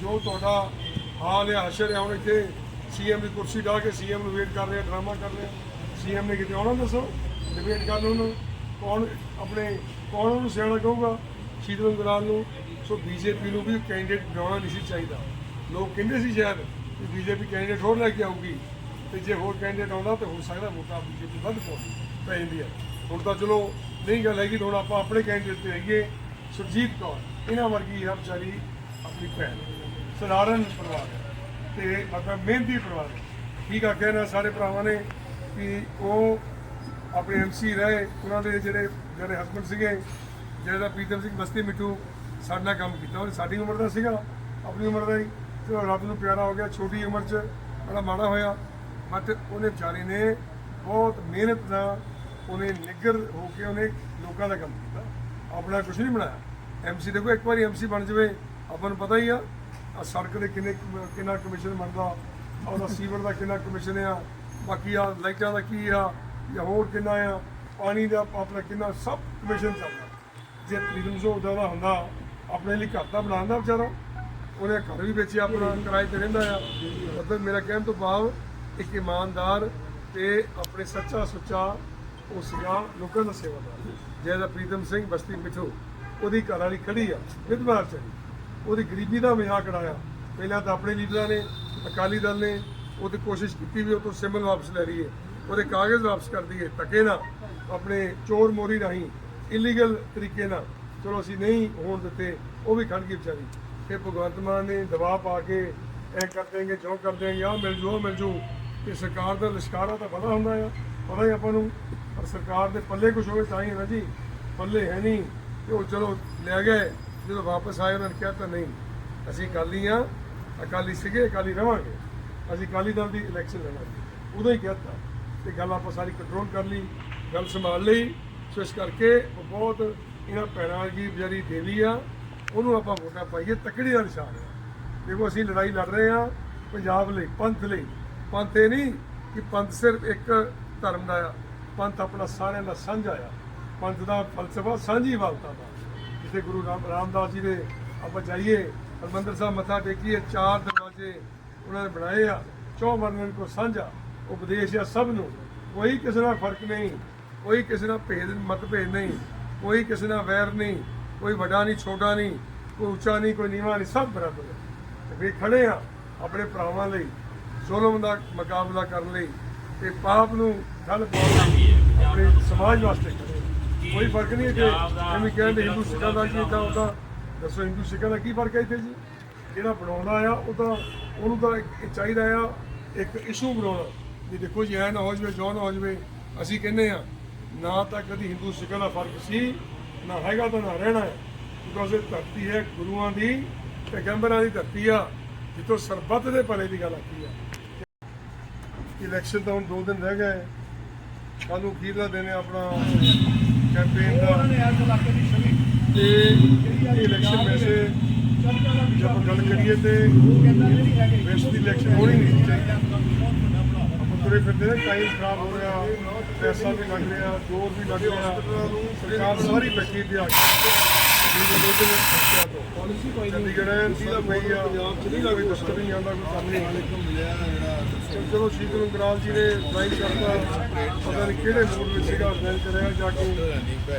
ਜੋ ਤੁਹਾਡਾ ਹਾਲ ਹੈ, ਹਸ਼ਰ ਹੈ, ਹੁਣ ਇੱਥੇ ਸੀਐਮ ਦੀ ਕੁਰਸੀ ਢਾ ਕੇ ਸੀਐਮ ਨੂੰ ਵੇਟ ਕਰ ਰਿਹਾ ਡਰਾਮਾ ਕਰ ਰਿਹਾ। ਆ ਸੀਐਮ ਨੇ ਕਿਤੇ ਆਉਣਾ ਦੱਸੋ? ਡਿਬੇਟ ਕਰ ਲਓ ਉਹਨੂੰ। ਕੌਣ ਆਪਣੇ, ਕੌਣ ਉਹਨੂੰ ਸਿਆਣਾ ਕਹੂਗਾ? ਸ਼ੀਤਲ ਗੁਰਾਲ ਨੂੰ। ਸੋ ਬੀਜੇਪੀ ਨੂੰ ਵੀ ਕੈਂਡੀਡੇਟ ਬਣਾਉਣਾ ਨਹੀਂ ਸੀ ਚਾਹੀਦਾ। ਲੋਕ ਕਹਿੰਦੇ ਸੀ ਸ਼ਾਇਦ ਕਿ ਬੀਜੇਪੀ ਕੈਂਡੀਡੇਟ ਹੋਰ ਲੈ ਕੇ ਆਊਗੀ। ਤੇ ਜੇ ਹੋਰ ਕੈਂਡੀਡੇਟ ਆਉਂਦਾ ਤਾਂ ਹੋ ਸਕਦਾ ਵੋਟਾਂ ਬੀਜੇਪੀ ਵੱਧ ਪਾ ਪੈ ਜਾਂਦੀ ਹੈ। ਹੁਣ ਤਾਂ ਚਲੋ, ਨਹੀਂ ਗੱਲ ਹੈਗੀ ਤਾਂ ਹੁਣ ਆਪਾਂ ਆਪਣੇ ਕੈਂਡੀਡੇਟ ਤੇ ਆਈਏ। ਸੁਰਜੀਤ ਕੌਰ, ਇਹਨਾਂ ਵਰਗੀ ਹਰ ਵਿਚਾਰੀ ਆਪਣੀ ਭੈਣ। ਸਧਾਰਨ ਪਰਿਵਾਰ ਹੈ ਤੇ ਮਤਲਬ ਮਿਹਨਤੀ ਪਰਿਵਾਰ ਹੈ। ਠੀਕ ਆ ਕਹਿਣਾ ਸਾਰੇ ਭਰਾਵਾਂ ਨੇ ਕਿ ਉਹ ਆਪਣੇ ਐਮਸੀ ਰਹੇ, ਉਹਨਾਂ ਦੇ ਜਿਹੜੇ ਜਿਹੜੇ ਹਸਬੰਡ ਸੀਗੇ, ਜਿਹੜਾ ਪ੍ਰੀਤਮ ਸਿੰਘ ਬਸਤੀ ਮਿੱਠੂ, ਸਾਡੇ ਨਾਲ ਕੰਮ ਕੀਤਾ। ਉਹ ਸਾਡੀ ਉਮਰ ਦਾ ਸੀਗਾ, ਆਪਣੀ ਉਮਰ ਦਾ ਹੀ। ਤੇ ਰੱਬ ਨੂੰ ਪਿਆਰਾ ਹੋ ਗਿਆ, ਛੋਟੀ ਉਮਰ 'ਚ ਬੜਾ ਮਾੜਾ ਹੋਇਆ। ਬਟ ਉਹਨੇ ਵਿਚਾਰੇ ਨੇ ਬਹੁਤ ਮਿਹਨਤ ਨਾਲ ਉਹਨੇ ਨਿੱਗਰ ਹੋ ਕੇ ਉਹਨੇ ਲੋਕਾਂ ਦਾ ਕੰਮ ਕੀਤਾ। ਆਪਣਾ ਕੁਝ ਨਹੀਂ ਬਣਾਇਆ। ਐਮਸੀ ਦੇਖੋ, ਇੱਕ ਵਾਰੀ ਐਮਸੀ ਬਣ ਜਾਵੇ ਆਪਾਂ ਨੂੰ ਪਤਾ ਹੀ ਆ ਆ ਸੜਕ ਦੇ ਕਿੰਨੇ ਕਿੰਨਾ ਕਮਿਸ਼ਨ ਬਣਦਾ ਉਹਦਾ ਸੀਵਰ ਦਾ ਕਿੰਨਾ ਕਮਿਸ਼ਨ ਆ, ਬਾਕੀ ਆ ਲਾਈਟਾਂ ਦਾ ਕੀ ਆ, ਜਾਂ ਹੋਰ ਕਿੰਨਾ ਆ, ਪਾਣੀ ਦਾ ਆਪਣਾ ਕਿੰਨਾ, ਸਭ ਕਮਿਸ਼ਨ ਚੱਲਦਾ। ਜੇ ਪ੍ਰੀਤਮ ਸਿੰਘ ਉਹਦਾ ਦਾ ਹੁੰਦਾ, ਆਪਣੇ ਲਈ ਘਰ ਤਾਂ ਬਣਾਉਂਦਾ ਵਿਚਾਰਾ, ਉਹਨੇ ਘਰ ਵੀ ਵੇਚਿਆ ਆਪਣਾ ਕਿਰਾਏ ਤੇ ਰਹਿੰਦਾ ਆ। ਮਤਲਬ ਮੇਰਾ ਕਹਿਣ ਤੋਂ ਭਾਵ, ਇੱਕ ਇਮਾਨਦਾਰ ਤੇ ਆਪਣੇ ਸੱਚਾ ਸੁੱਚਾ ਉਹ ਸੀਗਾ ਲੋਕਾਂ ਦਾ ਸੇਵਾਦਾਰ। ਜਿਹਦਾ ਪ੍ਰੀਤਮ ਸਿੰਘ ਬਸਤੀ ਮਿੱਠੂ, ਉਹਦੀ ਘਰ ਵਾਲੀ ਖੜੀ ਆ ਵਿਧਵਾ ਚੜੀ ਉਹਦੀ ਗਰੀਬੀ ਦਾ ਮਜ਼ਾਕ ਉਡਾਇਆ ਪਹਿਲਾਂ ਤਾਂ ਆਪਣੇ ਲੀਡਰਾਂ ਨੇ, ਅਕਾਲੀ ਦਲ ਨੇ ਉਹਦੀ ਕੋਸ਼ਿਸ਼ ਕੀਤੀ ਵੀ ਉਹ ਤੋਂ ਸਿਮਲ ਵਾਪਸ ਲੈ ਲਈਏ। ਉਹਦੇ ਕਾਗਜ਼ ਵਾਪਸ ਕਰ ਦਈਏ, ਧੱਕੇ ਨਾਲ, ਆਪਣੇ ਚੋਰ ਮੋਰੀ ਰਾਹੀਂ ਇਲੀਗਲ ਤਰੀਕੇ ਨਾਲ। ਚਲੋ ਅਸੀਂ ਨਹੀਂ ਹੋਣ ਦਿੱਤੇ, ਉਹ ਵੀ ਖੜ ਗਈ ਵਿਚਾਰੀ। ਫਿਰ ਭਗਵੰਤ ਮਾਨ ਨੇ ਦਬਾਅ ਪਾ ਕੇ ਐ ਕਰ ਦੇਂਗੇ ਜੋ ਕਰ ਦੇਂਗੇ ਆ ਮਿਲ ਜੂ, ਉਹ ਮਿਲ ਜੂ। ਤੇ ਸਰਕਾਰ ਦਾ ਲਿਸ਼ਕਾਰਾ ਤਾਂ ਪਤਾ ਹੁੰਦਾ ਆ, ਪਤਾ ਹੀ ਆਪਾਂ ਨੂੰ। ਪਰ ਸਰਕਾਰ ਦੇ ਪੱਲੇ ਕੁਝ ਹੋਵੇ ਤਾਂ ਹੀ ਹੈ ਨਾ ਜੀ, ਪੱਲੇ ਹੈ ਨਹੀਂ। ਤੇ ਉਹ ਚਲੋ ਲੈ ਗਏ। ਜਦੋਂ ਵਾਪਸ ਆਏ, ਉਹਨਾਂ ਨੇ ਕਿਹਾ ਤਾਂ ਨਹੀਂ, ਅਸੀਂ ਅਕਾਲੀ ਆ ਅਕਾਲੀ ਸੀਗੇ, ਅਕਾਲੀ ਰਵਾਂਗੇ। ਅਸੀਂ ਅਕਾਲੀ ਦਲ ਦੀ ਇਲੈਕਸ਼ਨ ਲੜਾਂਗੇ। ਉਦੋਂ ਹੀ ਕਹਿਤਾ ਤੇ ਗੱਲ ਆਪਾਂ ਸਾਰੀ ਕੰਟਰੋਲ ਕਰ ਲਈ, ਗੱਲ ਸੰਭਾਲ ਲਈ। ਸੋ ਇਸ ਕਰਕੇ ਉਹ ਬਹੁਤ ਇਹਨਾਂ ਭੈਣਾਂ ਦੀ ਵਿਚਾਰੀ ਦੇਵੀ ਆ, ਉਹਨੂੰ ਆਪਾਂ ਵੋਟਾਂ ਪਾਈਏ, ਤਕੜੀ ਦਾ ਨਿਸ਼ਾਨ ਹੈ ਦੇਖੋ, ਅਸੀਂ ਲੜਾਈ ਲੜ ਰਹੇ ਆ ਪੰਜਾਬ ਲਈ, ਪੰਥ ਲਈ। ਪੰਥ ਇਹ ਨਹੀਂ ਕਿ ਪੰਥ ਸਿਰਫ ਇੱਕ ਧਰਮ ਦਾ ਆ। ਪੰਥ ਆਪਣਾ ਸਾਰਿਆਂ ਦਾ ਸਾਂਝਾ ਆ। ਪੰਥ ਦਾ ਫਲਸਫਾ ਸਾਂਝੀ ਵਾਲਤਾ ਦਾ। ਜਿੱਥੇ ਗੁਰੂ ਰਾਮਦਾਸ ਜੀ ਦੇ ਆਪਾਂ ਜਾਈਏ, ਹਰਮੰਦਰ ਸਾਹਿਬ ਮੱਥਾ ਟੇਕੀਏ, ਚਾਰ ਦਰਵਾਜ਼ੇ ਉਹਨਾਂ ਨੇ ਬਣਾਏ ਆ, ਚੌ ਵਰਨਨ ਕੋ ਸਾਂਝਾ, ਉਪਦੇਸ਼ ਆ ਸਭ ਨੂੰ। ਕੋਈ ਕਿਸੇ ਨਾਲ ਫ਼ਰਕ ਨਹੀਂ, ਕੋਈ ਕਿਸੇ ਨਾਲ ਭੇਦ, ਮਤਭੇਦ ਨਹੀਂ, ਕੋਈ ਕਿਸੇ ਨਾਲ ਵੈਰ ਨਹੀਂ, ਕੋਈ ਵੱਡਾ ਨਹੀਂ, ਛੋਟਾ ਨਹੀਂ, ਕੋਈ ਉੱਚਾ ਨਹੀਂ, ਕੋਈ ਨੀਵਾਂ ਨਹੀਂ, ਸਭ ਬਰਾਬਰ ਹੈ। ਤੇ ਵੀ ਖੜੇ ਆ ਆਪਣੇ ਭਰਾਵਾਂ ਲਈ, ਜ਼ੁਲਮ ਦਾ ਮੁਕਾਬਲਾ ਕਰਨ ਲਈ, ਤੇ ਪਾਪ ਨੂੰ ਠੱਲ ਪਾਉਣ ਲਈ, ਆਪਣੇ ਸਮਾਜ ਵਾਸਤੇ ਕੋਈ ਫ਼ਰਕ ਨਹੀਂ ਹੈ ਕਿ ਐਵੇਂ ਕਹਿੰਦੇ ਹਿੰਦੂ ਸਿੱਖਾਂ ਦਾ ਕੀ ਇਦਾਂ ਹੁੰਦਾ ਦੱਸੋ ਹਿੰਦੂ ਸਿੱਖਾਂ ਦਾ ਕੀ ਫ਼ਰਕ ਹੈ ਇੱਥੇ ਜੀ? ਜਿਹੜਾ ਬਣਾਉਂਦਾ ਆ ਉਹ ਤਾਂ ਉਹਨੂੰ ਤਾਂ ਇਹ ਚਾਹੀਦਾ ਆ ਇੱਕ ਇਸ਼ੂ ਬਣਾਉਣਾ। ਵੀ ਦੇਖੋ ਜੀ ਐ ਨਾ ਹੋ ਜਵੇ ਜੋ ਨਾ ਹੋ ਜਵੇ ਅਸੀਂ ਕਹਿੰਦੇ ਆ ਨਾ ਤਾਂ ਕਦੀ ਹਿੰਦੂ ਸਿੱਖਾਂ ਦਾ ਫ਼ਰਕ ਸੀ ਨਾ ਹੈਗਾ ਤਾਂ ਨਾ ਰਹਿਣਾ ਹੈ। ਇਹ ਧਰਤੀ ਹੈ ਗੁਰੂਆਂ ਦੀ ਪੈਗੰਬਰਾਂ ਦੀ ਧਰਤੀ ਆ ਜਿੱਥੋਂ ਸਰਬੱਤ ਦੇ ਭਲੇ ਦੀ ਗੱਲ ਆਖੀ ਆ। ਇਲੈਕਸ਼ਨ ਤਾਂ ਹੁਣ 2 ਦਿਨ ਰਹਿ ਗਏ। ਕੱਲ ਨੂੰ ਅਖੀਰਲਾ ਦਿਨ ਹੈ ਆਪਣਾ। ਕੈਂਪੇਨ ਦਾ। ਤੇ ਇਹ ਇਲੈਕਸ਼ਨ ਵੈਸੇ ਜੇ ਆਪਾਂ ਗੱਲ ਕਰੀਏ ਤੇ ਵੈਸਟ ਦੀ ਇਲੈਕਸ਼ਨ ਹੋਣੀ ਨਹੀਂ ਚਾਹੀਦੀ ਤੁਰੇ ਫਿਰਦੇ ਨੇ ਟਾਈਮ ਖਰਾਬ ਹੋ ਰਿਹਾ ਪੈਸਾ ਵੀ ਲੱਗ ਰਿਹਾ ਜ਼ੋਰ ਵੀ ਲੱਗ ਰਿਹਾ। ਸਰਕਾਰ ਸਾਰੀ ਬੈਠੀ ਤੇ ਆ ਪਾਲਿਸੀ ਕੋਈ ਨਹੀਂ ਚੰਡੀਗੜ੍ਹ ਸੀਦਾ ਪਈ ਆ ਪੰਜਾਬ ਚ ਨਹੀਂ ਲੱਗਦੀ ਦਸਤਰ ਨਹੀਂ ਆਉਂਦਾ ਕੋਈ ਕੰਮ ਨਹੀਂ ਚਲੋ ਚਲੋ ਸ਼ੀਤਲ ਗਰਾਲ ਜੀ ਨੇ ਡਰਾਈਵ ਕਰਤਾ ਪਤਾ ਨਹੀਂ ਕਿਹੜੇ ਮੂਡ ਵਿੱਚ ਸੀਗਾ ਡਰਾਈਵ ਕਰਿਆ ਜਾ ਕੇ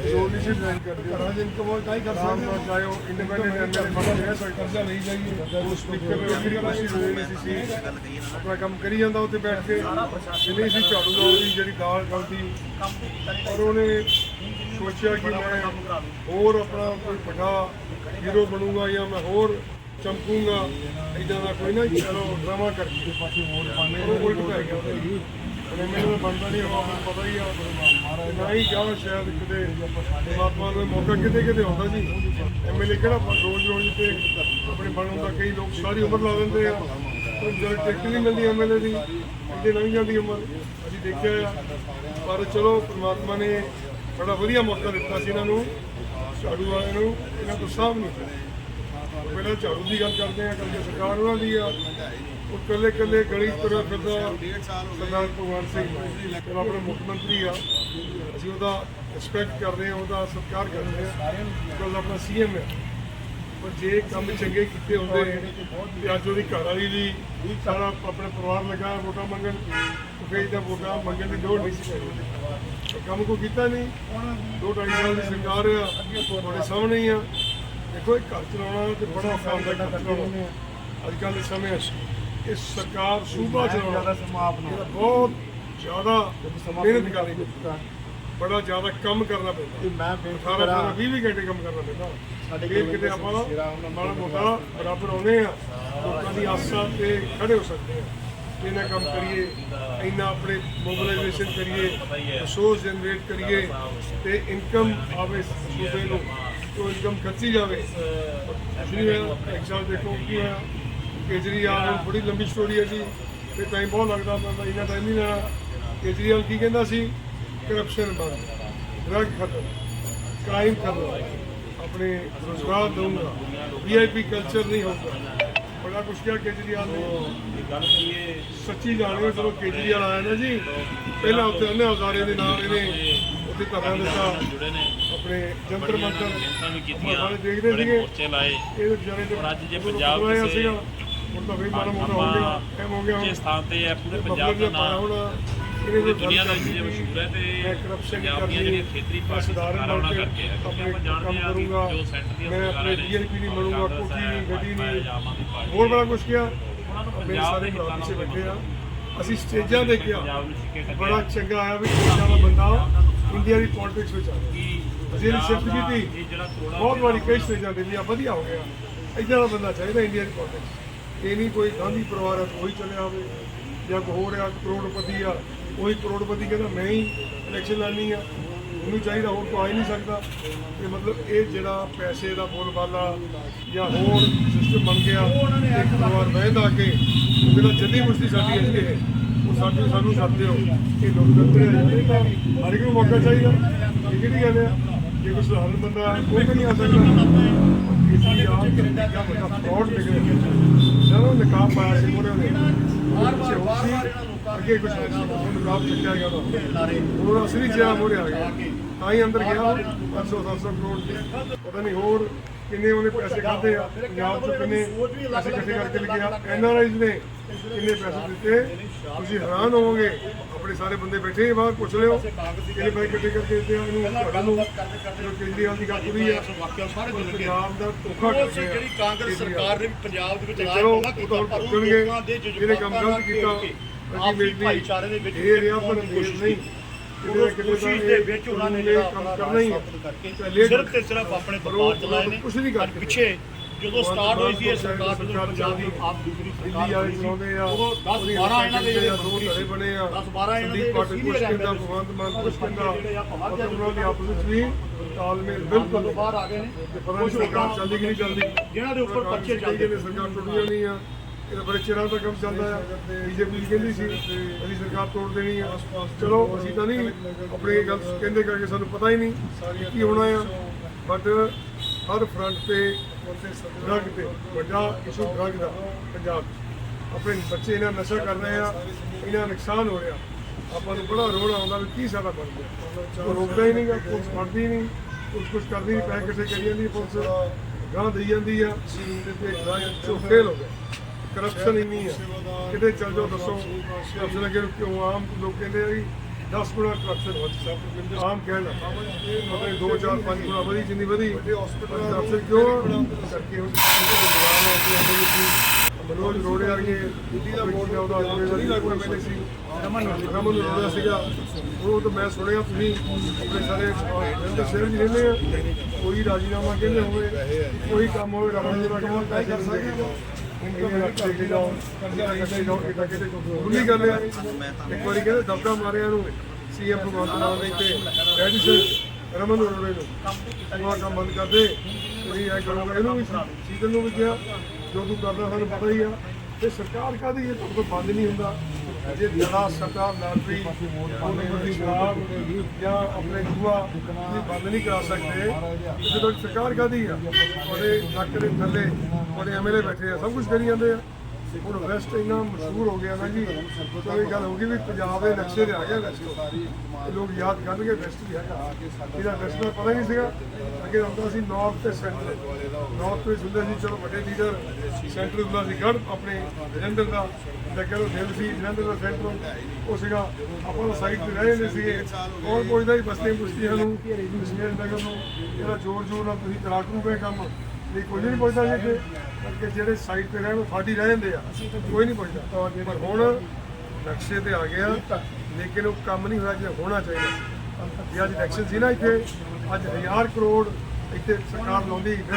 ਜ਼ੋਰ ਨਹੀਂ ਸੀ ਡਰਾਈਵ ਕਰਦੇ ਘਰਾਂ ਦੇ ਇਨਕਮ ਹੋਰ ਕਾਈ ਕਰ ਸਕਦੇ ਹੋ ਚਾਹੇ ਇੰਡੀਪੈਂਡੈਂਟ ਐਮਐਲਏ ਬਣਾ ਰਿਹਾ ਤਾਂ ਕਰਜ਼ਾ ਲਈ ਜਾਈਏ ਉਹ ਸਪੀਕਰ ਨੇ ਆਪਣੀ ਕੁਰਸੀ ਦੇ ਨਹੀਂ ਸੀ ਆਪਣਾ ਕੰਮ ਕਰੀ ਜਾਂਦਾ ਉੱਥੇ ਬੈਠ ਕੇ ਜਿਵੇਂ ਸੀ ਝਾੜੂ ਲਾਉਣ ਦੀ ਜਿਹੜੀ ਗਾਲ ਗਲਤੀ ਔਰ ਉਹਨੇ ਸੋਚਿਆ ਕਿ ਮੈਂ ਹੋਰ ਆਪਣਾ ਕੋਈ ਵੱਡਾ ਹੀਰੋ ਬਣੂੰਗਾ ਜਾਂ ਮੈਂ ਹੋਰ ਚਮਕੂੰਗਾ ਇਦਾਂ ਦਾ ਕੋਈ ਨਾ ਚਲੋ ਡਰਾਮਾ ਕਰਕੇ ਪਾਸੇ ਹੋਰ ਪਾਣੇ ਉਹ ਉਲਟ ਪੈ ਗਿਆ। ਉਹਨੇ ਮੈਨੂੰ ਬਣਦਾ ਨਹੀਂ ਆਪਾਂ ਪਤਾ ਹੀ ਆ। ਨਾ ਹੀ ਜਾਓ ਸ਼ਾਇਦ ਕਿਤੇ, ਪਰਮਾਤਮਾ ਨੂੰ ਮੌਕਾ ਕਿਤੇ ਕਿਤੇ ਆਉਂਦਾ ਜੀ। ਐਮਐਲਏ ਕਿਹੜਾ ਰੋਜ਼ ਰੋਜ਼ ਤੇ ਆਪਣੇ ਬਣਨ ਦਾ ਕਈ ਲੋਕ ਸਾਰੀ ਉਮਰ ਲਾ ਦਿੰਦੇ ਆ। ਪਰ ਜਦ ਟਿਕਟ ਨਹੀਂ ਮਿਲਦੀ ਐਮਐਲਏ ਦੀ ਇੱਥੇ ਲੰਘ ਜਾਂਦੀ ਉਮਰ। ਅਸੀਂ ਦੇਖਿਆ ਆ। ਪਰ ਚਲੋ ਪਰਮਾਤਮਾ ਨੇ ਬੜਾ ਵਧੀਆ ਮੌਕਾ ਦਿੱਤਾ ਸੀ ਇਹਨਾਂ ਨੂੰ, ਝਾੜੂ ਵਾਲਿਆਂ ਨੂੰ, ਇਹਨਾਂ ਤੋਂ ਸਾਹਬ ਨਹੀਂ ਪਹਿਲਾਂ ਝਾੜੂ ਦੀ ਗੱਲ ਕਰਦੇ ਆ ਕਰਕੇ ਸਰਕਾਰ ਉਹਨਾਂ ਦੀ ਆ। ਉਹ ਕੱਲੇ ਕੱਲੇ ਗਲੀ ਤੁਰਿਆ ਫਿਰਦਾ ਸਰਦਾਰ ਭਗਵੰਤ ਸਿੰਘ। ਮਾਨ ਚਲੋ ਮੁੱਖ ਮੰਤਰੀ ਆ। ਅਸੀਂ ਉਹਦਾ ਰਿਸਪੈਕਟ ਕਰਦੇ ਆ ਉਹਦਾ ਸਤਿਕਾਰ ਕਰਦੇ ਆ ਬਿਕਾਜ਼ ਆਪਣਾ ਸੀਐਮ ਹੈ ਪਰ ਜੇ ਕੰਮ ਚੰਗੇ ਕੀਤੇ ਹੁੰਦੇ, ਤੇ ਅੱਜ ਉਹਦੀ ਘਰ ਵਾਲੀ ਵੀ ਸਾਰਾ ਆਪਣੇ ਪਰਿਵਾਰ ਲਗਾ ਵੋਟਾਂ ਮੰਗਣ, ਤੇ ਫਿਰ ਇਹਦਾ ਵੋਟਾਂ ਮੰਗਣ ਦੀ ਲੋੜ ਨਹੀਂ ਸੀ ਤੇ ਕੰਮ ਕੋ ਕੀਤਾ ਨਹੀਂ। ਦੋ ਢਾਈ ਸਾਲ ਦੀ ਸਰਕਾਰ ਆ ਤੁਹਾਡੇ ਸਾਹਮਣੇ ਹੀ ਆ। ਦੇਖੋ ਇਹ ਘਰ ਚਲਾਉਣਾ ਤੇ ਬੜਾ ਔਖਾ ਹੁੰਦਾ ਘਰ ਚਲਾਉਣਾ। ਅੱਜ ਕੱਲ੍ਹ ਦੇ ਸਮੇਂ 'ਚ ਇਹ ਸਰਕਾਰ ਸੂਬਾ ਚਲਾਉਣਾ। ਇਹਦਾ ਬਹੁਤ ਜ਼ਿਆਦਾ ਮਿਹਨਤ ਕਰਨੀ ਬੜਾ ਜ਼ਿਆਦਾ ਕੰਮ ਕਰਨਾ ਪੈਂਦਾ। ਮੈਂ ਬੇਨਤੀ 18 ਕਰਾਂ 18 20 ਘੰਟੇ ਕੰਮ ਕਰਨਾ ਪੈਂਦਾ। ਸਾਡੇ ਕੋਲ ਕਿਤੇ ਆਪਾਂ ਮਾੜਾ ਮੋਟਾ ਬਰਾਬਰ ਆਉਨੇ ਆ ਲੋਕਾਂ ਦੀ ਆਸਾਂ ਤੇ ਖੜੇ ਹੋ ਸਕਦੇ ਆ ਇਹਨਾਂ ਕੰਮ ਕਰੀਏ, ਇੰਨਾ ਆਪਣੇ ਮੋਬਿਲਾਈਜੇਸ਼ਨ ਕਰੀਏ ਰਿਸੋਰਸ ਜਨਰੇਟ ਕਰੀਏ ਤੇ ਇਨਕਮ ਆਵੇ ਸੂਬੇ ਨੂੰ ਉਹ ਇਨਕਮ ਖਰਚੀ ਜਾਵੇ। ਜੀ ਐਗਜ਼ਾਮ ਦੇਖੋ ਕੀ ਹੋਇਆ, ਕੇਜਰੀਵਾਲ ਨੂੰ ਬੜੀ ਲੰਬੀ ਸਟੋਰੀ ਹੈ ਜੀ, ਤੇ ਟਾਈਮ ਬਹੁਤ ਲੱਗਦਾ ਮੈਂ ਇੰਨਾ ਟਾਈਮ ਨਹੀਂ ਲੈਣਾ। ਕੇਜਰੀਵਾਲ ਕੀ ਕਹਿੰਦਾ ਸੀ? ਕਰਪਸ਼ਨ ਬੰਦ ਡਰਗ ਖਤਮ ਕ੍ਰਾਈਮ ਖਤਮ, ਆਪਣੇ ਰੋਜ਼ਗਾਰ ਦਊਂਗਾ ਵੀਆਈਪੀ ਕਲਚਰ ਨਹੀਂ ਹੋਊਗਾ। ਬੜਾ ਕੁਛ ਕਿਹਾ ਕੇਜਰੀਵਾਲ ਨੇ। ਗੱਲ ਕਰੀਏ। ਸੱਚੀ ਜਾਣਿਓ ਜਦੋਂ ਕੇਜਰੀਵਾਲ ਆਇਆ ਨਾ ਜੀ। ਪਹਿਲਾਂ ਉੱਥੇ ਉਹਨੇ ਹਜ਼ਾਰੇ ਦੇ ਨਾਲ ਇਹਨੇ ਉੱਥੇ ਧਰਨਾ ਦਿੱਤਾ। ਜੁੜੇ ਨੇ ਆਪਣੇ ਜੰਤਰ ਮੰਤਰ ਮਿਹਨਤਾਂ ਵੀ ਕੀਤੀਆਂ। ਦੇਖਦੇ ਸੀਗੇ। ਮੋਰਚੇ ਲਾਏ। ਇਹ ਵਿਚਾਰੇ ਦੇ ਅੱਜ ਜੇ ਪੰਜਾਬ ਕਿਸੇ- ਹੁਣ ਤਾਂ ਵੀ ਮੋਟਾ ਹੋ ਗਿਆ ਐਮ ਹੋ ਗਿਆ ਹੁਣ। ਸਥਾਨ ਤੇ ਹੈ ਪੂਰੇ ਪੰਜਾਬ ਦਾ ਨਾਮ। ਕੋਈ ਦੁਨੀਆ ਦੇ ਕਰਨੀ ਮਸ਼ਹੂਰ ਹੈ ਤੇ ਪੰਜਾਬ ਦੀਆਂ ਜਿਹੜੀਆਂ ਖੇਤਰੀ ਪਾਰਟੀ ਸਰਕਾਰਾਂ ਉਹਨਾਂ ਕਰਕੇ ਹੈ ਕਿਉਂਕਿ ਆਪਾਂ ਜਾਣਦੇ ਹਾਂ ਕਿ ਜੋ ਸੈਂਟਰ ਦੀਆਂ ਮੈਂ ਆਪਣੇ ਸਰਕਾਰਾਂ ਡੀਐਲਪੀ ਨਹੀਂ ਬਣੂੰਗਾ ਨਹੀਂ ਗੱਡੀ ਨਹੀਂ ਹੋਰ ਬੜਾ ਕੁਝ ਕਿਹਾ। ਮੇਰੇ ਸਾਰੇ ਭਰਾ ਪਿੱਛੇ ਬੈਠੇ ਆ। ਅਸੀਂ ਸਟੇਜਾਂ ਦੇ ਕਿਹਾ। ਬੜਾ ਚੰਗਾ ਆਇਆ ਵੀ ਇੰਡੀਆ ਦਾ ਬੰਦਾ ਇੰਡੀਆ ਦੀ ਪੋਲਿਟਿਕਸ ਵਿੱਚ ਆ ਗਿਆ ਕਿ ਜਿਹੜੀ ਸ਼ਿਫਟ ਕੀਤੀ। ਬਹੁਤ ਵਾਰੀ ਕਈ ਸਟੇਜਾਂ ਦੇ ਵੀ ਆ, ਵਧੀਆ ਹੋ ਗਿਆ। ਇੱਦਾਂ ਦਾ ਬੰਦਾ ਚਾਹੀਦਾ ਇੰਡੀਆ ਦੀ ਪੋਲਿਟਿਕਸ ਇਹ ਨਹੀਂ ਕੋਈ ਗਾਂਧੀ ਪਰਿਵਾਰ ਆ ਕੋਈ ਚੱਲਿਆ ਹੋਵੇ। ਜਾਂ ਕੋਈ ਹੋਰ ਆ, ਕਰੋੜਪਤੀ ਆ, ਉਹੀ ਕਰੋੜਪਤੀ ਕਹਿੰਦਾ ਮੈਂ ਹੀ ਇਲੈਕਸ਼ਨ ਲੜਨੀ ਆ। ਉਹਨੂੰ ਚਾਹੀਦਾ ਹੋਰ ਕੋਈ ਆ ਹੀ ਨਹੀਂ ਸਕਦਾ। ਤੇ ਮਤਲਬ ਇਹ ਜਿਹੜਾ ਪੈਸੇ ਦਾ ਬੋਲਬਾਲਾ ਜਾਂ ਹੋਰ ਸਿਸਟਮ ਬਣ ਗਿਆ ਇੱਕ ਵਾਰ ਬਹਿਦਾ ਕੇ ਉਹ ਕਹਿੰਦਾ ਜੱਦੀ ਮੁਸ਼ਤੀ ਸਾਡੀ ਹੈ ਉਹ ਸਾਡੇ ਸਾਨੂੰ ਛੱਡ ਦਿਓ। ਇਹ ਲੋਕਤੰਤਰ ਹੈ ਹਰ ਇੱਕ ਨੂੰ ਮੌਕਾ ਚਾਹੀਦਾ। ਇਹ ਕਿਹੜੀ ਗੱਲ ਆ ਜੇ ਕੋਈ ਸਧਾਰਨ ਬੰਦਾ ਹੈ, ਉਹ ਵੀ ਨਹੀਂ ਆ ਸਕਦਾ। ਕਿਸੇ ਆ ਕਿੰਨਾ ਵੱਡਾ ਫਰਾਡ ਨਿਕਲਿਆ। ਜਦੋਂ ਨਿਕਾਬ ਪਾਇਆ ਸੀ ਉਹਨੇ ਅੱਗੇ ਕੁਝ ਚੱਕਿਆ ਗਿਆ ਉਹਦਾ ਉਹ ਅਸਲੀ ਗਿਆ। ਤਾਂ ਹੀ ਅੰਦਰ ਗਿਆ 500 700 ਕਰੋੜ। ਦੀ ਪਤਾ ਨਹੀਂ ਹੋਰ ਕਿੰਨੇ ਉਹਨੇ ਪੈਸੇ ਖਾਦੇ ਆ ਪੰਜਾਬ ਤੋਂ ਕਿੰਨੇ ਪੈਸੇ ਇਕੱਠੇ ਕਰਕੇ ਲਿਖਿਆ ਐਨਆਰਆਈਜ਼ ਨੇ ਕਿੰਨੇ ਪੈਸੇ ਦਿੱਤੇ? ਤੁਸੀਂ ਹੈਰਾਨ ਹੋਵੋਗੇ ਆਪਣੇ ਸਾਰੇ ਬੰਦੇ ਬੈਠੇ ਬਾਹਰ ਪੁੱਛ ਲਿਓ ਕਿੰਨੇ ਪੈਸੇ ਇਕੱਠੇ ਕਰਕੇ ਦਿੱਤੇ ਆ ਇਹਨੂੰ ਤੁਹਾਨੂੰ ਜੋ ਕੇਜਰੀਵਾਲ ਦੀ ਗੱਲ ਪੂਰੀ ਆ ਪੰਜਾਬ ਦਾ ਧੋਖਾ ਕਰ ਉਸੇ ਜਿਹੜੀ ਕਾਂਗਰਸ ਸਰਕਾਰ ਨੇ ਪੰਜਾਬ ਦੇ ਵਿੱਚ ਚਲੋ ਪਹਿਲਾਂ ਕੀਤਾ ਪਰ ਉਹ ਭੁਗਤਣਗੇ ਲੋਕਾਂ ਦੇ ਜਿਹੜੇ ਕੰਮ ਗਲਤ ਕੀਤਾ ਆਪਸੀ ਭਾਈਚਾਰੇ ਦੇ ਵਿੱਚ ਇਹ ਰਿਹਾ ਪਰ ਨਹੀਂ। ਉਸ ਕੋਸ਼ਿਸ਼ ਦੇ ਵਿੱਚ ਉਹਨਾਂ ਨੇ ਜਿਹੜਾ ਕੰਮ ਆਪਣਾ ਕਰਨਾ ਹੀ ਰਾਜ ਹੈ ਸਥਾਪਿਤ ਕਰਕੇ ਸਿਰਫ ਤੇ ਸਿਰਫ ਆਪਣੇ ਦਰਬਾਰ ਚਲਾਏ ਨੇ। ਕੁਛ ਨਹੀਂ ਕਰਕੇ ਪਿੱਛੇ ਜਦੋਂ ਸਟਾਰਟ ਹੋਈ ਸੀ ਇਹ ਸਰਕਾਰ ਜਦੋਂ ਪੰਜਾਬ ਦੀ ਆਪ ਦੂਸਰੀ ਸਰਕਾਰ ਹੋਈ ਸੀ ਉਦੋਂ 10 12 ਇਹਨਾਂ ਦੇ ਜਿਹੜੇ ਦੋ ਧੜੇ ਬਣੇ ਆ 10 12 ਇਹਨਾਂ ਦੇ ਕੁਛ ਸੀਨੀਅਰ ਕਹਿੰਦਾ ਭਗਵੰਤ ਮਾਨ ਕਹਿੰਦਾ ਔਰ ਉਹਨਾਂ ਦੀ ਆਪਸ ਵਿੱਚ ਵੀ ਤਾਲਮੇਲ ਬਿਲਕੁਲ ਬਾਹਰ ਆ ਗਏ ਨੇ ਨਹੀਂ ਸਰਕਾਰ ਚੱਲਦੀ ਕਿ ਨਹੀਂ ਚੱਲਦੀ। ਜਿਨ੍ਹਾਂ ਦੇ ਉੱਪਰ ਪਰਚੇ ਚੱਲਦੇ ਨੇ ਸਰਕਾਰ ਟੁੱਟ ਜਾਣੀ ਆ। ਇਹ ਤਾਂ ਬੜੇ ਚਿਰਾਂ ਦਾ ਕੰਮ ਚੱਲਦਾ ਆ। ਬੀਜੇਪੀ ਕਹਿੰਦੀ ਸੀ ਅਸੀਂ ਸਰਕਾਰ ਤੋੜ ਦੇਣੀ ਆ। ਚਲੋ, ਅਸੀਂ ਤਾਂ ਨਹੀਂ ਆਪਣੀ ਗੱਲ ਕਹਿੰਦੇ ਕਰਕੇ ਸਾਨੂੰ ਪਤਾ ਹੀ ਨਹੀਂ ਕੀ ਹੋਣਾ ਆ। ਬਟ ਹਰ ਫਰੰਟ ਤੇ ਡਰਗ ਤੇ ਵੱਡਾ ਇਸ਼ੂ ਡਰਗ ਦਾ, ਪੰਜਾਬ ਆਪਣੇ ਬੱਚੇ ਇਹਨਾਂ ਨਸ਼ਾ ਕਰ ਰਹੇ ਆ ਇਹਨਾਂ ਦਾ ਨੁਕਸਾਨ ਹੋ ਰਿਹਾ। ਆਪਾਂ ਨੂੰ ਬੜਾ ਰੋੜ ਆਉਂਦਾ ਵੀ ਕੀ ਸਾਡਾ ਬਣ ਗਿਆ। ਉਹ ਰੋਕਦਾ ਹੀ ਨਹੀਂਗਾ, ਪੁਲਿਸ ਫੜਦੀ ਨਹੀਂ, ਪੁਲਿਸ ਕੁਛ ਕਰਦੀ ਨਹੀਂ, ਪੈਸੇ ਇਕੱਠੇ ਕਰੀ ਜਾਂਦੀ ਪੁਲਿਸ। ਗਾਂ ਦੇਈ ਜਾਂਦੀ ਆ। ਤੇ ਤੇ ਡਰਗ ਕਰਪਸ਼ਨ ਇੰਨੀ ਆ। ਕਿਤੇ ਚੱਲ ਜਾਓ ਦੱਸੋ ਕਰਪਸ਼ਨ ਅੱਗੇ ਕਿਉਂ? ਆਮ ਲੋਕ ਕਹਿੰਦੇ ਆ ਵੀ 10 ਗੁਣਾ ਕਰਪਸ਼ਨ ਵੱਧ ਆਮ ਕਹਿਣਾ ਮਤਲਬ 2 4 5 ਗੁਣਾ ਵਧੀ ਜਿੰਨੀ ਵਧੀ ਕਰਪਸ਼ਨ ਕਿਉਂ? ਕਰਕੇ ਉਹ ਮਨੋਜ ਰੋੜੇ ਵਰਗੇ ਦਿੱਲੀ ਦਾ ਬੋਰਡ ਦਾ ਉਹਦਾ ਨਹੀਂ ਲੱਗਦਾ ਪਹਿਲੇ ਸੀ। ਰਮਨ ਰਮਨ ਰੋੜਾ ਸੀਗਾ। ਉਹ ਤਾਂ ਮੈਂ ਸੁਣਿਆ ਤੁਸੀਂ ਆਪਣੇ ਸਾਰੇ ਸ਼ਹਿਰ ਜੀ ਰਹਿੰਦੇ ਆ ਕੋਈ ਰਾਜੀਨਾਮਾ ਕਹਿੰਦੇ ਹੋਵੇ ਕੋਈ ਕੰਮ ਹੋਵੇ ਰਮਨ ਜੀ ਦਾ ਕੰਮ ਕਰ ਸਕਦੇ ਟੈਕਸ ਗੱਲ ਆ ਇੱਕ ਵਾਰੀ ਕਹਿੰਦੇ ਦਬਕਾ ਮਾਰਿਆ ਨੂੰ ਸੀਐਮ ਭਗਵੰਤ ਮਾਨ ਨੇ ਤੇ ਐਡੀਸ਼ਨ ਰਮਨ ਅਰੋੜੇ ਨੂੰ ਉਹ ਕੰਮ ਬੰਦ ਕਰਦੇ ਤੁਸੀਂ ਐ ਕਰੋਗੇ ਇਹਨੂੰ ਵੀ ਸੀਜ਼ਨ ਨੂੰ ਵੀ ਕਿਹਾ ਜੋ ਤੂੰ ਕਰਦਾ ਸਾਨੂੰ ਪਤਾ ਹੀ ਆ ਤੇ ਸਰਕਾਰ ਕਾਦੀ ਇਹ ਤੁਹਾਡੇ ਤੋਂ ਬੰਦ ਨਹੀਂ ਹੁੰਦਾ ਜੇ ਦੜਾ ਲਾਟਰੀ ਉਹਨੂੰ ਸ਼ਰਾਬ ਜਾਂ ਆਪਣੇ ਜੂਆ ਤੁਸੀਂ ਬੰਦ ਨਹੀਂ ਕਰਾ ਸਕਦੇ। ਜਦੋਂ ਸਰਕਾਰ ਕਾਦੀ ਆ, ਉਹਦੇ ਨੱਕ ਦੇ ਥੱਲੇ, ਉਹਦੇ ਐਮਐਲਏ ਬੈਠੇ ਆ, ਸਭ ਕੁਝ ਕਰੀ ਜਾਂਦੇ ਆ। ਹੁਣ ਵੈਸਟ ਇੰਨਾ ਮਸ਼ਹੂਰ ਹੋ ਗਿਆ ਨਾ ਜੀ, ਤਾਂ ਗੱਲ ਹੋ ਗਈ ਵੀ ਪੰਜਾਬ ਦੇ ਨਕਸ਼ੇ ਤੇ ਆ ਗਿਆ ਵੈਸਟ ਇਹ ਲੋਕ ਯਾਦ ਕਰਨਗੇ ਵੈਸਟ ਵੀ ਹੈਗਾ। ਇਹਦਾ ਵੈਸਟ ਦਾ ਪਤਾ ਨਹੀਂ ਸੀਗਾ। ਅੱਗੇ ਹੁੰਦਾ ਸੀ ਨਾਰਥ ਤੇ ਸੈਂਟਰ ਨਾਰਥ ਵਿੱਚ ਹੁੰਦੇ ਸੀ, ਚਲੋ ਵੱਡੇ ਲੀਡਰ ਸੈਂਟਰ ਹੁੰਦਾ ਸੀ ਗੜ ਆਪਣੇ ਜਲੰਧਰ ਦਾ। ਜਾਂ ਦਿਲ ਸੀ, ਜਲੰਧਰ ਦਾ ਸੈਂਟਰ ਉਹ ਸੀਗਾ। ਆਪਾਂ ਸਾਈਡ ਤੇ ਰਹੇ ਨੇ ਸੀਗੇ। ਕੌਣ ਪੁੱਛਦਾ ਸੀ ਬਸਤੀ ਬੁਸਤੀਆਂ ਨੂੰ, ਕਸ਼ਮੀਰ ਨਗਰ ਨੂੰ, ਇਹਦਾ ਜ਼ੋਰ ਜ਼ੋਰ ਨਾਲ ਤੁਸੀਂ ਕਰਾ ਕਰੂਗੇ ਕੰਮ ਨਹੀਂ ਕੋਈ ਨਹੀਂ ਪੁੱਛਦਾ ਜੀ ਇੱਥੇ ਕਿ ਜਿਹੜੇ ਸਾਈਡ ਤੇ ਰਹਿਣ ਉਹ ਸਾਡੀ ਰਹਿ ਜਾਂਦੇ ਆ। ਕੋਈ ਨਹੀਂ ਪੁੱਛਦਾ। ਪਰ ਹੁਣ ਨਕਸ਼ੇ ਤੇ ਆ ਗਿਆ ਲੇਕਿਨ ਉਹ ਕੰਮ ਨਹੀਂ ਹੋਇਆ ਜਿਹੜਾ ਹੋਣਾ ਚਾਹੀਦਾ ਜੇ ਅੱਜ ਇਲੈਕਸ਼ਨ ਸੀ ਨਾ ਇੱਥੇ ਅੱਜ 1000 ਕਰੋੜ ਇੱਥੇ ਸਰਕਾਰ ਲਾਉਂਦੀ ਵਿੱਚ।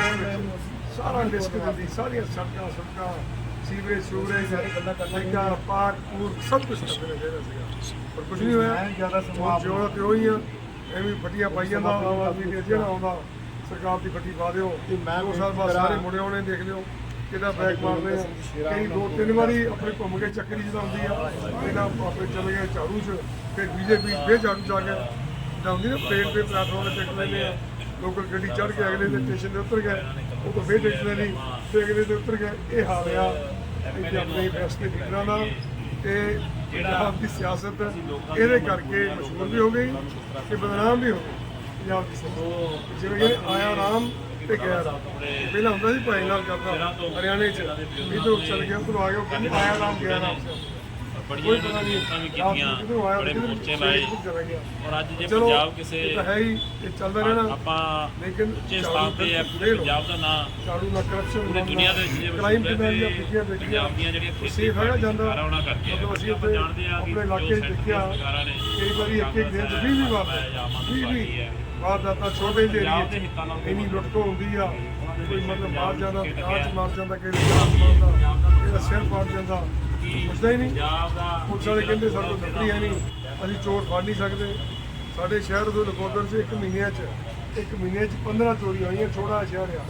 ਸਾਰਾ ਰਿਸਕ ਦਿੰਦੀ ਸਾਰੀਆਂ ਸੜਕਾਂ ਸੜਕਾਂ ਸੀਵਰੇਜ ਸੂਰੇਜ ਲਾਈਟਾਂ ਪਾਰਕ ਪੂਰ ਸਭ ਕੁਝ ਕਰਦੇ ਚਾਹੀਦਾ ਸੀਗਾ। ਪਰ ਕੁਝ ਨਹੀਂ ਹੋਇਆ। ਜ਼ਿਆਦਾ ਹੁਣ ਜਿਉਣਾ ਤੇ ਉਹੀ ਆ ਐਵੇਂ ਫੱਟੀਆਂ ਪਾਈ ਜਾਂਦਾ ਆਮ ਆਦਮੀ ਦੇ ਜਿਹੜਾ ਆਉਂਦਾ। ਸਰਕਾਰ ਦੀ ਫੱਟੀ ਪਾ ਦਿਓ। ਦੋ ਸਾਲ ਬਾਅਦ ਸਾਰੇ ਮੁੜੇ ਆਉਣੇ ਦੇਖ ਲਿਓ ਕਿਹਦਾ ਬੈਕ ਮਾਰਦੇ ਆ। ਕਈ ਦੋ ਤਿੰਨ ਵਾਰੀ ਆਪਣੇ ਘੁੰਮ ਕੇ ਚੱਕਰੀ ਜਿਹਦਾ ਹੁੰਦੀ ਆ ਇਹਨਾਂ ਆਪਣੇ ਚਲੇ ਗਏ ਝਾੜੂ 'ਚ ਫਿਰ ਬੀਜੇਪੀ ਫੇਰ 'ਚ ਆ ਗਿਆ ਜਿੱਦਾਂ ਨਾ ਪਲੇਨ ਤੇ ਪਲੇਟਫਾਰਮ ਤੇ ਟਿਕਟ ਲੈਂਦੇ ਆ। ਲੋਕਲ ਗੱਡੀ ਚੜ੍ਹ ਕੇ ਅਗਲੇ ਦੇ ਸਟੇਸ਼ਨ ਤੇ ਉਤਰ ਗਏ ਉਹ ਤੋਂ ਫੇਰ ਟਿਕਟ ਲੈਣੀ ਤੇ ਅਗਲੇ ਤੇ ਉਤਰ ਗਏ। ਇਹ ਹਾਲ ਆ। ਇੱਥੇ ਆਪਣੇ ਫੈਸਲੇ ਲੀਡਰਾਂ ਦਾ ਤੇ ਪੰਜਾਬ ਦੀ ਸਿਆਸਤ ਇਹਦੇ ਕਰਕੇ ਮਸ਼ਹੂਰ ਵੀ ਹੋ ਗਈ ਤੇ ਬਦਨਾਮ ਵੀ ਹੋ ਗਈ। ਪੰਜਾਬ ਦੀ ਸਿਆਸਤ ਜਿਵੇਂ ਆਇਆ ਰਾਮ ਤੇ ਗਿਆ। ਰਾਮ ਪਹਿਲਾਂ ਹੁੰਦਾ ਸੀ ਭਾਈ ਨਾਲ ਕਰਦਾ ਹਰਿਆਣੇ ਚ। ਇਧਰ ਚਲ ਗਿਆ ਉਧਰ ਆ ਗਿਆ ਆਇਆ ਰਾਮ ਗਿਆ ਰਾਮ। ਬੜੀਆਂ ਜੋਤਾਂ ਵੀ ਕੀਤੀਆਂ ਬੜੇ ਮੋਰਚੇ ਲਾਏ। ਚਲਾ ਔਰ ਅੱਜ ਜੇ ਚਲੋ ਪੰਜਾਬ ਕਿਸੇ ਤਾਂ ਹੈ ਹੀ ਇਹ ਚੱਲਦਾ ਰਹਿਣਾ। ਆਪਾਂ ਲੇਕਿਨ ਉੱਚੇ ਸਥਾਨ ਤੇ ਹੈ ਪੂਰੇ ਪੰਜਾਬ ਦਾ ਨਾਂ ਝਾੜੂ ਨਾਲ ਕਰਪਸ਼ਨ ਪੂਰੀ ਦੁਨੀਆ ਦੇ ਵਿੱਚ ਜੇ ਕ੍ਰਾਈਮ ਹੈ ਦੀਆਂ ਤੇ ਪਿੱਛੀਆਂ ਪੰਜਾਬ ਦੀਆਂ ਜਿਹੜੀਆਂ ਖੇਤੀ ਹੈਗਾ ਜਾਂਦਾ। ਸਰਕਾਰਾਂ ਉਹਨਾਂ ਕਰਕੇ ਅਸੀਂ ਆਪਾਂ ਜਾਣਦੇ ਹਾਂ ਕਿ ਆਪਣੇ ਇਲਾਕੇ ਦੇਖਿਆ। ਸਰਕਾਰਾਂ ਨੇ ਕਈ ਵਾਰੀ ਇੱਕ ਇੱਕ ਦਿਨ 'ਚ 20 20 ਵਾਰ ਜਾਂ ਆਮ ਆਦਮੀ 20 ਪਾਰਟੀ 20 ਹੈ। ਵਾਰਦਾਤਾਂ ਛੋਟੇ ਜਿਹੇ ਪੰਜਾਬ ਦੇ 'ਚ ਇੰਨੀ ਲੁੱਟਖੋ ਹੁੰਦੀ ਆ ਕੋਈ ਮਤਲਬ ਬਾਹਰ ਜਾਂਦਾ ਕਾਚ ਮਾਰ ਜਾਂਦਾ ਮਾਰਦਾ ਇਹਦਾ ਸਿਰ ਪਾੜ ਜਾਂਦਾ। ਪੁੱਛਦਾ ਹੀ ਨਹੀਂ। ਪੁਲਿਸ ਵਾਲੇ ਕਹਿੰਦੇ ਸਾਡੇ ਕੋਲ ਨਕਲੀ ਹੈ ਨਹੀਂ ਅਸੀਂ ਚੋਰ ਫੜ ਨਹੀਂ ਸਕਦੇ। ਸਾਡੇ ਸ਼ਹਿਰ ਦੇ ਨਕੋਦਰ 'ਚ ਇੱਕ ਮਹੀਨੇ 'ਚ ਇੱਕ ਮਹੀਨੇ 'ਚ 15 ਚੋਰੀਆਂ ਹੋਈਆਂ ਛੋਟਾ ਸ਼ਹਿਰ ਆ।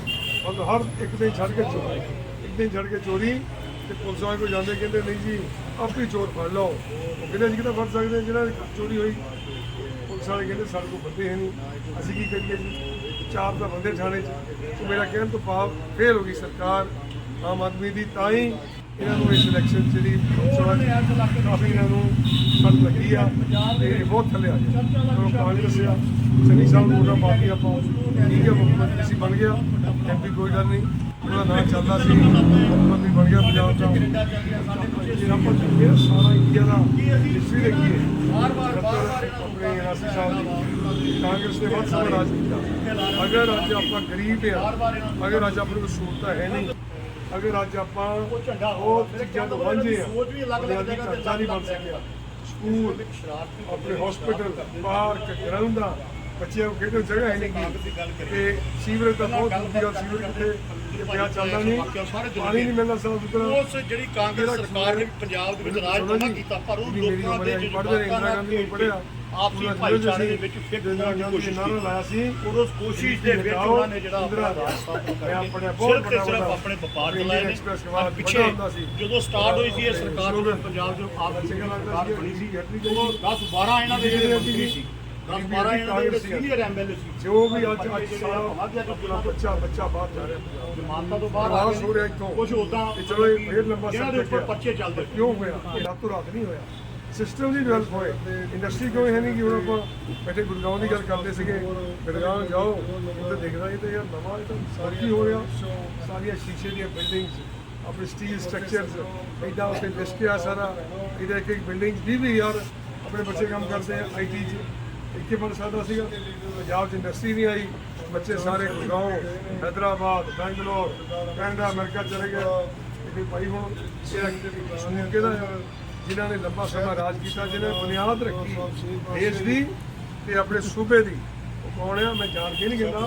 ਮਤਲਬ ਹਰ ਇੱਕ ਦਿਨ ਛੱਡ ਕੇ ਚੋਰੀ ਇੱਕ ਦਿਨ ਛੱਡ ਕੇ ਚੋਰੀ ਤੇ ਪੁਲਿਸ ਵਾਲੇ ਕੋਲ ਜਾਂਦੇ ਕਹਿੰਦੇ ਨਹੀਂ ਜੀ ਆਪੇ ਚੋਰ ਫੜ ਲਓ। ਉਹ ਕਹਿੰਦੇ ਅਸੀਂ ਕਿਤੇ ਫੜ ਸਕਦੇ ਜਿਹਨਾਂ ਦੀ ਚੋਰੀ ਹੋਈ? ਪੁਲਿਸ ਵਾਲੇ ਕਹਿੰਦੇ ਸਾਡੇ ਕੋਲ ਬੰਦੇ ਹੈ ਨਹੀਂ। ਅਸੀਂ ਕੀ ਕਰੀਏ ਜੀ? ਚਾਰ ਤਾਂ ਬੰਦੇ ਥਾਣੇ 'ਚ। ਤੇ ਮੇਰਾ ਕਹਿਣ ਤੋਂ ਭਾਵ ਫੇਲ ਹੋ ਗਈ ਸਰਕਾਰ ਆਮ ਆਦਮੀ ਦੀ। ਤਾਂ ਹੀ ਇਹਨਾਂ ਨੂੰ ਇਸ ਇਲੈਕਸ਼ਨ 'ਚ ਜਿਹੜੀ ਲੋਕ ਸਭਾ 'ਚ ਕਾਫੀ ਇਹਨਾਂ ਨੂੰ ਸੱਟ ਲੱਗੀ ਆ ਤੇ ਬਹੁਤ ਥੱਲੇ ਆ ਗਿਆ ਚਲੋ ਕਾਂਗਰਸ ਆ ਸਨੀ ਸਾਹਿਬ ਨੂੰ ਵੋਟਾਂ ਪਾਤੀ ਆਪਾਂ ਠੀਕ ਹੈ, ਮੁੱਖ ਮੰਤਰੀ ਸੀ ਬਣ ਗਿਆ। ਐਮਪੀ ਕੋਈ ਗੱਲ ਨਹੀਂ। ਉਹਦਾ ਨਾਂ ਚੱਲਦਾ ਸੀ ਮੁੱਖ ਬਣ ਗਿਆ ਪੰਜਾਬ ਦਾ ਜੇ ਆਪਾਂ ਸਾਰਾ ਇੰਡੀਆ ਦਾ ਹਿਸਟਰੀ ਦੇਖੀਏ, ਆਪਣੇ ਰਾਸ਼ੀ ਸਾਹਿਬ ਦੀ, ਕਾਂਗਰਸ ਨੇ ਬਹੁਤ ਸਮਾਂ ਰਾਜ ਕੀਤਾ। ਅਗਰ ਅੱਜ ਆਪਾਂ ਗਰੀਬ ਆ, ਅਗਰ ਅੱਜ ਆਪਣੇ ਕੋਲ ਸਹੂਲਤਾਂ ਹੈ ਨਹੀਂ, ਅਗਰ ਅੱਜ ਆਪਾਂ ਉਹ ਚੀਜ਼ਾਂ ਤੋਂ ਵਾਂਝੇ ਆ ਸੋਚ ਵੀ ਅਲੱਗ-ਅਲੱਗ ਜਗ੍ਹਾ ਤੇ ਨਹੀਂ ਬਣ ਸਕਿਆ। ਸਕੂਲ, ਆਪਣੇ ਹਸਪੀਟਲ ਪਾਰਕ ਗਰਾਊਂਡਾਂ ਬੱਚਿਆਂ ਨੂੰ ਖੇਡਣ ਜਗ੍ਹਾ ਹੈ ਨਹੀਂ ਤੇ ਸੀਵਰੇਜ ਤਾਂ ਬਹੁਤ ਦੂਰ ਦੀ ਸੀਵਰੇਜ ਕਿੱਥੇ ਪਿਆ ਚੱਲਦਾ ਨਹੀਂ ਪਾਣੀ ਨਹੀਂ ਮਿਲਦਾ ਸਾਫ਼ ਸੁਥਰਾ ਉਸ ਜਿਹੜੀ ਕਾਂਗਰਸ ਸਰਕਾਰ ਨੇ ਪੰਜਾਬ ਦੇ ਵਿੱਚ ਰਾਜ ਜਮਾ ਕੀਤਾ ਪਰ ਉਹ ਲੋਕਾਂ ਦੇ ਉਮਰ ਹੈ, ਪੜ੍ਹਦੇ ਰਹੇ, ਇੰਦਰਾ ਗਾਂਧੀ ਨੇ ਪੜ੍ਹਿਆ। ਆਪਸੀ ਭਾਈਚਾਰੇ ਦੇ ਵਿੱਚ ਇੰਦਰਾ ਹੋਣ ਦੀ ਕੋਸ਼ਿਸ਼ ਨਾਰਾ ਲਾਇਆ ਸੀ ਉਦੋਂ ਕੋਸ਼ਿਸ਼ ਦੇ ਵਿੱਚ ਉਹਨਾਂ ਨੇ ਜਿਹੜਾ ਆਪਣਾ ਰਾਜ ਸਥਾਪਿਤ ਮੈਂ ਕਰਿਆ ਆਪਣੇ ਬਹੁਤ ਵੱਡਾ ਸਿਰਫ ਆਪਣੇ ਵਪਾਰ ਚਲਾਏ ਨੇ ਪਿੱਛੇ। ਜਦੋਂ ਸਟਾਰਟ ਹੋਈ ਸੀ ਇਹ ਸਰਕਾਰ। ਪੰਜਾਬ ਦੇ ਆਪ ਸਰਕਾਰ ਸੀ, ਬਣੀ ਸੀ ਉਹ ਚਾਹੀਦੀ। 10 12 ਇਹਨਾਂ ਦੇ ਜਿਹੜੇ ਮੰਤਰੀ ਸੀ 10 12 ਇਹਨਾਂ ਦੇ ਜਿਹੜੇ ਕਾਂਗਰਸੀ ਸੀਨੀਅਰ ਐਮਐਲਏ ਸੀ। ਜੋ ਵੀ ਅੱਜ ਅੱਜ ਸਾਰਾ ਬੱਚਾ ਬੱਚਾ ਬਾਹਰ ਜਾ ਰਿਹਾ। ਪੰਜਾਬ ਤੋਂ। ਮਾਨਤਾ ਤੋਂ ਬਾਹਰ ਆ ਆਵਾਜ਼ ਹੋ ਰਿਹਾ ਗਏ ਇੱਥੋਂ। ਕੁਝ ਉਦਾਂ ਤੇ ਚਲੋ ਇਹ ਫੇਰ ਲੰਬਾ ਜਿਹਨਾਂ ਸਫ਼ਰ ਦੇ ਉੱਪਰ ਚੱਕਿਆ। ਪਰਚੇ ਚੱਲਦੇ। ਕਿਉਂ ਹੋਇਆ? ਇਹ ਰਾਤੋਂ ਰਾਤ ਨਹੀਂ ਹੋਇਆ। ਸਿਸਟਮ ਦੀ ਡਿਵੈਲਪ ਹੋਏ। ਇੰਡਸਟਰੀ ਕਿਉਂ ਹੈ ਨਹੀਂ ਕਿ ਹੁਣ ਆਪਾਂ ਬੈਠੇ ਗੁਰਗਾਉਂ ਦੀ ਗੱਲ ਕਰਦੇ ਸੀਗੇ। ਗੁਰਗਾਉਂ ਜਾਓ ਉੱਥੇ ਦੇਖਦਾ ਇਹ ਤਾਂ ਯਾਰ ਨਵਾਂ ਇਹ ਤਾਂ ਸਾਰੀ ਹੋ ਰਿਹਾ? ਸਾਰੀਆਂ ਸ਼ੀਸ਼ੇ ਦੀਆਂ ਬਿਲਡਿੰਗਸ ਆਪਣੇ ਸਟੀਲ ਸਟਰਕਚਰਸ ਇਦਾਂ ਉੱਤੇ ਲਿਸਟਿਆ ਸਾਰਾ। ਇਹਦਾ ਇੱਕ ਇੱਕ ਬਿਲਡਿੰਗ ਦੀ ਵੀ ਯਾਰ ਆਪਣੇ ਬੱਚੇ ਕੰਮ ਕਰਦੇ ਆ ਆਈਟੀ 'ਚ। ਇੱਕੇ ਬਣ ਸਕਦਾ ਸੀਗਾ। ਪੰਜਾਬ 'ਚ ਇੰਡਸਟਰੀ ਨਹੀਂ ਆਈ। ਬੱਚੇ ਸਾਰੇ ਗੁਰਗਾਉਂ ਹੈਦਰਾਬਾਦ, ਬੈਂਗਲੌਰ, ਕੈਨੇਡਾ, ਅਮਰੀਕਾ ਚਲੇ ਗਏ। ਇਹ ਭਾਈ ਹੁਣ ਇਹ ਕਿਹਦਾ ਜਿਨ੍ਹਾਂ ਨੇ ਲੰਬਾ ਸਮਾਂ ਰਾਜ ਕੀਤਾ ਜਿਨ੍ਹਾਂ ਨੇ ਬੁਨਿਆਦ ਰੱਖੀ ਦੇਸ਼ ਦੀ ਤੇ ਆਪਣੇ ਸੂਬੇ ਦੀ। ਉਹ ਕੌਣ ਆ? ਮੈਂ ਜਾਣ ਕੇ ਨਹੀਂ ਕਹਿੰਦਾ।